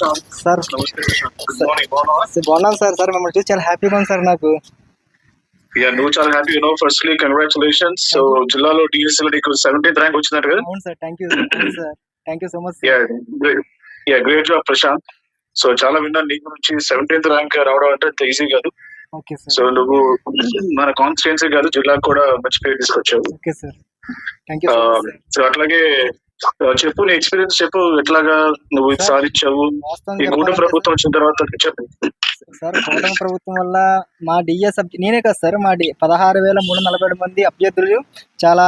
Sir బాగున్నాను sir. Sir మిమ్మల్ని చూసి చాలా హ్యాపీగా ఉంది సార్ నాకు. ఇక నువ్వు చాలా happy no firstly congratulations so జిల్లాలో డిఎస్సీ లో నీకు సెవెంటీన్త్ ర్యాంక్ వచ్చినట్టు కదా? అవును sir thank you sir thank you so much yeah yeah great job Prashanth so చాలా విన్నాను నీ గురించి సెవెంటీన్త్ ర్యాంక్ రావడం అంటే అంత ఈజీ కాదు. సో నువ్వు మన కాన్స్టిట్యున్సీ కాదు జిల్లాకు కూడా మంచి పేరు తీసుకొచ్చావు. యూ సో సో అట్లాగే చెప్పు నీ ఎక్స్పీరియన్స్ చెప్పు. ఎట్లాగా నువ్వు సాధించావు ఈ కూటమి ప్రభుత్వం వచ్చిన తర్వాత చెప్పు. సార్ కూటమి ప్రభుత్వం వల్ల మా డిఎస్ నేనే కదా సార్ మా డి పదహారు వేల మూడు నలభై ఏడు మంది అభ్యర్థులు చాలా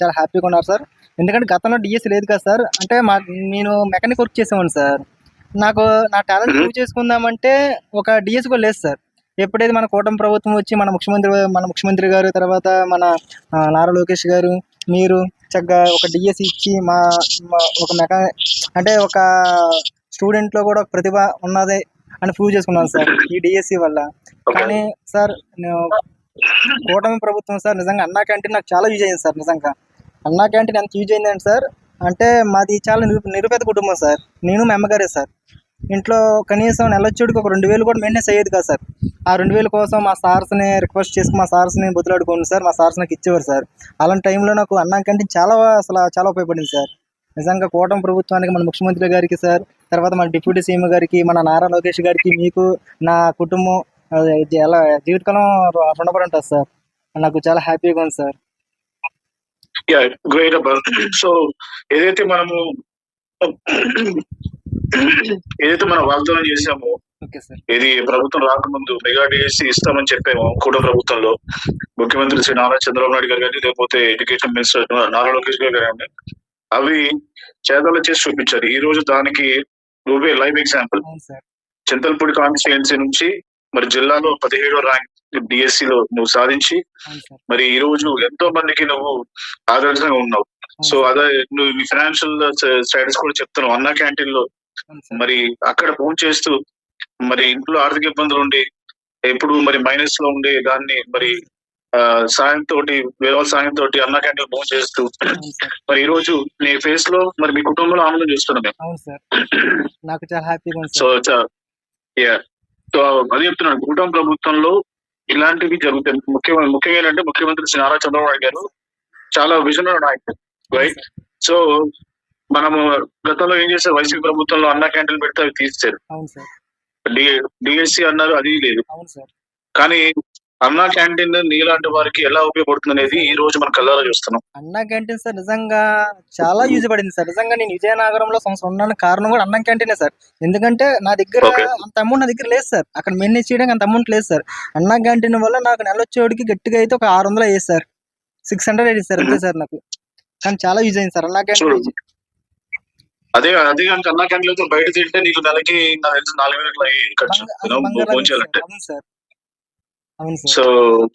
చాలా హ్యాపీగా ఉన్నారు సార్. ఎందుకంటే గతంలో డిఎస్ లేదు కదా సార్. అంటే మా నేను మెకానిక్ వర్క్ చేసేవాడిని సార్. నాకు నా టాలెంట్ ప్రూవ్ చేసుకుందామంటే ఒక డిఎస్ కూడా లేదు సార్. ఎప్పుడైతే మన కూటమి ప్రభుత్వం వచ్చి మన ముఖ్యమంత్రి మన ముఖ్యమంత్రి గారు తర్వాత మన నారా లోకేష్ గారు మీరు చక్కగా ఒక డిఎస్ ఇచ్చి మా ఒక మెకా అంటే ఒక స్టూడెంట్లో కూడా ఒక ప్రతిభ ఉన్నది అని ప్రూవ్ చేసుకున్నాను సార్ ఈ డిఎస్సి వల్ల. కానీ సార్ నేను కూటమి ప్రభుత్వం సార్ నిజంగా అన్నా క్యాంటీన్ నాకు చాలా యూజ్ అయింది సార్ నిజంగా. అన్నా క్యాంటీన్ ఎంత యూజ్ అయిందంటే సార్ అంటే మాది చాలా నిరు నిరుపేద కుటుంబం సార్. నేను మా అమ్మగారే సార్. ఇంట్లో కనీసం నెలొచ్చుడికి ఒక రెండు వేలు కూడా మెయింటెన్స్ అయ్యేది కదా సార్. ఆ రెండు వేల కోసం మా సార్స్ని రిక్వెస్ట్ చేసుకుని మా సార్స్ని బుద్ధులాడుకోండి సార్ మా సార్స్ నాకు ఇచ్చేవారు సార్. అలాంటి టైంలో నాకు అన్నం కంటే చాలా అసలు చాలా ఉపయోగపడింది సార్. నిజంగా కూటమి ప్రభుత్వానికి మన ముఖ్యమంత్రి గారికి సార్ తర్వాత మన డిప్యూటీ సీఎం గారికి మన నారా లోకేష్ గారికి మీకు నా కుటుంబం ఎలా జీవితకాలం రుణపడి ఉంటుంది సార్. నాకు చాలా హ్యాపీగా ఉంది సార్. గ్రేట్ సో ఏదైతే మనము ఏదైతే మనం వాగ్దానం సార్. ఇది ప్రభుత్వం రాకముందు మెగా డిఎస్సి ఇస్తామని చెప్పాము కూడా ప్రభుత్వంలో ముఖ్యమంత్రి శ్రీ నారా చంద్రబాబు నాయుడు గారు కానీ లేకపోతే ఎడ్యుకేషన్ మినిస్టర్ నారా లోకేష్ గారు కానీ అవి చేతలు చేసి చూపించారు. ఈ రోజు దానికి నువ్వే లైవ్ ఎగ్జాంపుల్. చింతలపూడి కాన్స్టిట్యుయెన్సీ నుంచి మరి జిల్లాలో పదిహేడో ర్యాంక్ డిఎస్సి లో నువ్వు సాధించి మరి ఈ రోజు ఎంతో మందికి నువ్వు ఆదర్శంగా ఉన్నావు. సో అదే నువ్వు నీ ఫైనాన్షియల్ స్టేటస్ కూడా చెప్తున్నావు. అన్న క్యాంటీన్లో మరి అక్కడ ఫోన్ చేస్తూ మరి ఇంట్లో ఆర్థిక ఇబ్బందులు ఉండి ఎప్పుడు మరి మైనస్లో ఉండి దాన్ని మరి ఆ, సాయం తోటి వేరే సాయం తోటి అన్న క్యాంటీన్ ఫోన్ చేస్తూ మరి ఈ రోజు నీ ఫేస్లో మరి మీ కుటుంబంలో ఆనందం చూస్తున్నాం మేము. నాకు చాలా హ్యాపీగా సో యా సో అదే చెప్తున్నాను కూటమి ప్రభుత్వంలో ఇలాంటివి జరుగుతాయి. ముఖ్యమైన ముఖ్యంగా ఏంటంటే ముఖ్యమంత్రి శ్రీ నారా చంద్రబాబు నాయుడు గారు చాలా విజన్ నాయకుడు రైట్ సో మనము గతంలో ఏం చేశారు? వైసీపీ ప్రభుత్వంలో అన్న క్యాంటీన్ పెడితే అవి సార్. డిఎస్సి అన్నారు అది లేదు. అవును సార్. కానీ అన్నా క్యాంటీన్ నీలాంటి వారికి ఎలా ఉపయోగపడుతుంది అనేది ఈ రోజు మనం కళ్ళారా చూస్తున్నాం. అన్నా క్యాంటీన్ సార్ నిజంగా చాలా యూజ్ పడింది సార్. నిజంగా నేను విజయనగరంలో సంవత్సరం ఉన్నాను. కారణం కూడా అన్నం క్యాంటీనే సార్. ఎందుకంటే నా దగ్గర. అంత అమౌంట్ నా దగ్గర లేదు సార్. అక్కడ మేనేజ్ చేయడానికి అంత అమౌంట్ లేదు సార్. అన్నా క్యాంటీన్ వల్ల నాకు నెల వచ్చేవాడికి గట్టిగా అయితే ఒక ఆరు వందలు అయ్యేది సార్. సిక్స్ హండ్రెడ్ అయ్యేది సార్ అంతే సార్ నాకు. కానీ చాలా యూజ్ అయింది సార్. అన్నా క్యాంటీన్. అదే అదే కనుక అన్నా క్యాంటీన్ అయితే బయట తింటే నీకు నెలకి నాకు తెలిసి నాలుగు వేలు అయ్యి ఖర్చు బంగ- you know, బంగారం భోజనం చేయాలంటే అవును సార్ అవును సార్ సో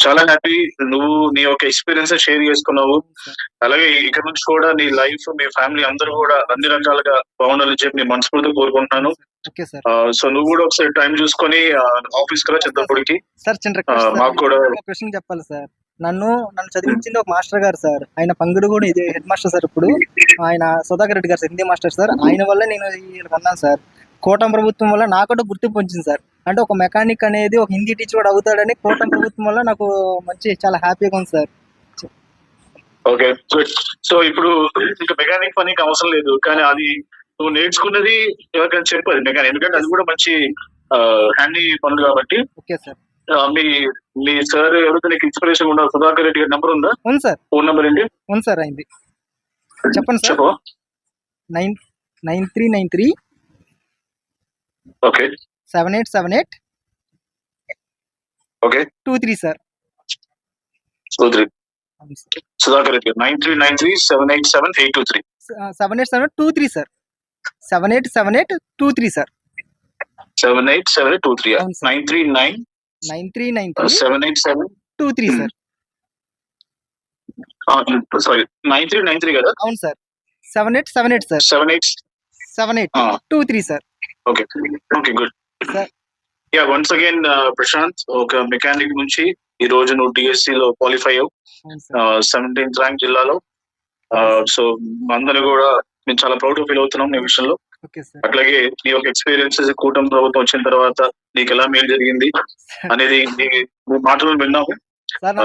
చాలా హ్యాపీ నువ్వు నీ యొక్క ఎక్స్పీరియన్స్ షేర్ చేసుకున్నావు అలాగే ఇక్కడ నుంచి కూడా నీ లైఫ్ మీ ఫ్యామిలీ అందరూ కూడా అన్ని రకాలుగా బాగుండాలని చెప్పి నేను మనస్ఫూర్తిగా కోరుకుంటున్నాను సో నువ్వు కూడా ఒకసారి టైం చూసుకొని ఆఫీస్ ఆ, రిక్వెస్ట్ మాకు కూడా క్వశ్చన్ చెప్పాలి సార్ నన్ను నన్ను చదివించింది ఒక మాస్టర్ గారు సార్. ఆయన పంగుడు కూడా ఇదే హెడ్ మాస్టర్ సార్ ఇప్పుడు. ఆయన సుధాకర్ రెడ్డి గారు హిందీ మాస్టర్ సార్. ఆయన వల్ల నేను వీళ్ళకి అన్నాను సార్. కూటమి ప్రభుత్వం వల్ల నాకు కూడా గుర్తింపు వచ్చింది సార్. అంటే ఒక మెకానిక్ అనేది ఒక హిందీ టీచర్ కూడా అవుతాడని కూటమి ప్రభుత్వం వల్ల నాకు మంచి చాలా హ్యాపీగా ఉంది సార్. ఓకే. సో ఇప్పుడు ఇంకా మెకానిక్ పనికి అవసరం లేదు. కానీ అది నువ్వు నేర్చుకున్నది ఎవరికైనా చెప్పదు మెకానిక్. ఎందుకంటే అది కూడా మంచి హ్యాండీ పనులు కాబట్టి. Okay sir. మీ మీ సార్ ఎవరైతే నీకు ఇన్స్పిరేషన్ ఉండాలి సుధాకర్ రెడ్డి గారి నెంబర్ ఉందా? ఉంది సార్. ఫోన్ నెంబర్ ఏంటి? ఉంది సార్ అయింది. చెప్పండి సార్. చెప్పు. Nine nine three nine three. Okay. Seven eight seven eight. Okay. Two three sir. Two three. Sudhakar Reddy nine three nine three seven eight seven eight two three. Seven eight seven two three sir. Seven eight seven eight two three sir. Seven eight seven two three. Nine three nine nine three nine three? Seven eight seven two three sir. Sorry nine three nine three కదా? అవును sir. Seven eight seven eight sir. Seven eight. Seven eight. Two three sir. Okay. Okay good. Sir. Yeah once again Prashanth ఒక mechanic నుంచి ఈ రోజు నువ్వు DSC లో qualify sir. Seventeenth rank జిల్లాలో. So అందరిని కూడా మేము చాలా ప్రౌడ్ ఫీల్ అవుతున్నాం ఈ విషయంలో. సార్ అట్లాగే నీ యొక్క ఎక్స్పీరియన్సెస్ కూటమి ప్రభుత్వం వచ్చిన తర్వాత నీకు ఎలా మేలు జరిగింది అనేది నీ మాటలు విన్నాము. నా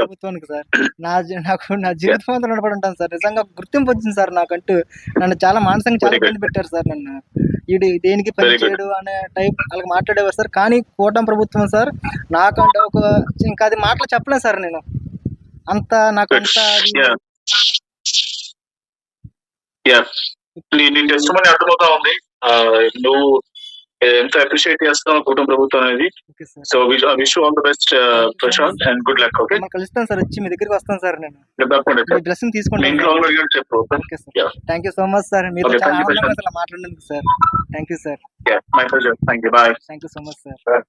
జీవితం సార్. నా జీ- నాకు నా జీవితం అంతా రుణపడి ఉంటాను సార్. నిజంగా గుర్తింపు వచ్చింది సార్ నాకంటూ. నన్ను చాలా మానసికంగా చాలా. ఇబ్బంది పెట్టారు సార్ నన్ను. ఇది దేనికి పని Very good. చేయడు అనే టైప్ వాళ్ళకి మాట్లాడేవారు సార్. కానీ కూటమి ప్రభుత్వం సార్ నాకంటే ఒక ఇంకా అది మాటలు చెప్పలేను సార్ నేను. అంత నాకు అంత నీ టెస్ట్ మనీ అర్థమవుతా ఉంది. నువ్వు ఎంత అప్రిషియేట్ చేస్తావు కుటుంబ ప్రభుత్వం అనేది. So wish all the best Prashanth and good luck okay కలుస్తాను సార్ వచ్చి మీ దగ్గరికి వస్తాను సార్ నేను. తప్పకుండా మీ తీసుకుంటాను ఇంట్లో చెప్పు. Thank you so much sir మీరు మాట్లాడినందుకు sir thank you sir my pleasure thank you bye thank you so much sir